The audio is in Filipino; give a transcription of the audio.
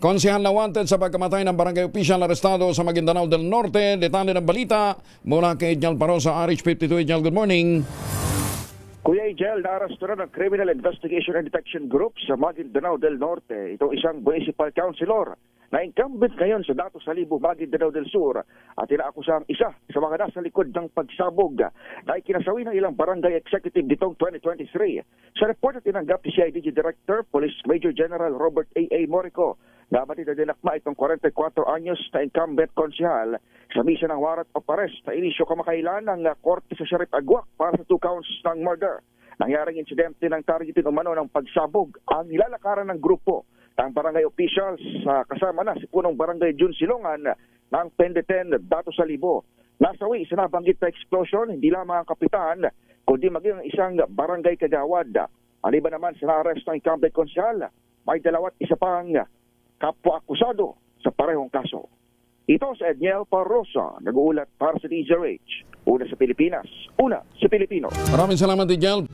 Konsehal na wanted sa pagkamatay ng barangay official arestado sa Maguindanao del Norte. Detalye ng balita mula kay Edjal Parosa, RH52. Edjal, good morning. Kuya Ijel, naarasto na ng Criminal Investigation and Detection Group sa Maguindanao del Norte. Itong isang municipal councilor na incumbent ngayon sa Dato Salibo, Maguindanao del Sur at inaakusang isa sa mga nasa likod ng pagsabog na ikinasawi ng ilang barangay executive ditong 2023. Sa report na tinanggap ni CIDG Director, Police Major General Robert A.A. Morico, na batid na dinakma itong 44 anyos na incumbent konsihal sa misa ng warrant of arrest na inisyo kamakailan ng uh, korte sa Sheriff Aguac para sa two counts ng murder. Nangyaring insidente ng targetin umano ng pagsabog ang nilalakaran ng grupo ng barangay officials sa kasama na si punong barangay Jun Silongan ng Pendeten Dato Salibo. Nasawi sa nabanggit na explosion hindi lamang ang kapitan kundi maging ang isang barangay kagawad. Maliban naman sa na-arrest ng incumbent konsyal, may dalawat isa pang kapwa akusado sa parehong kaso. Ito sa Edniel Parrosa, nag-uulat para sa DZRH. Una sa Pilipinas, una sa Pilipino. Maraming salamat, Edjal.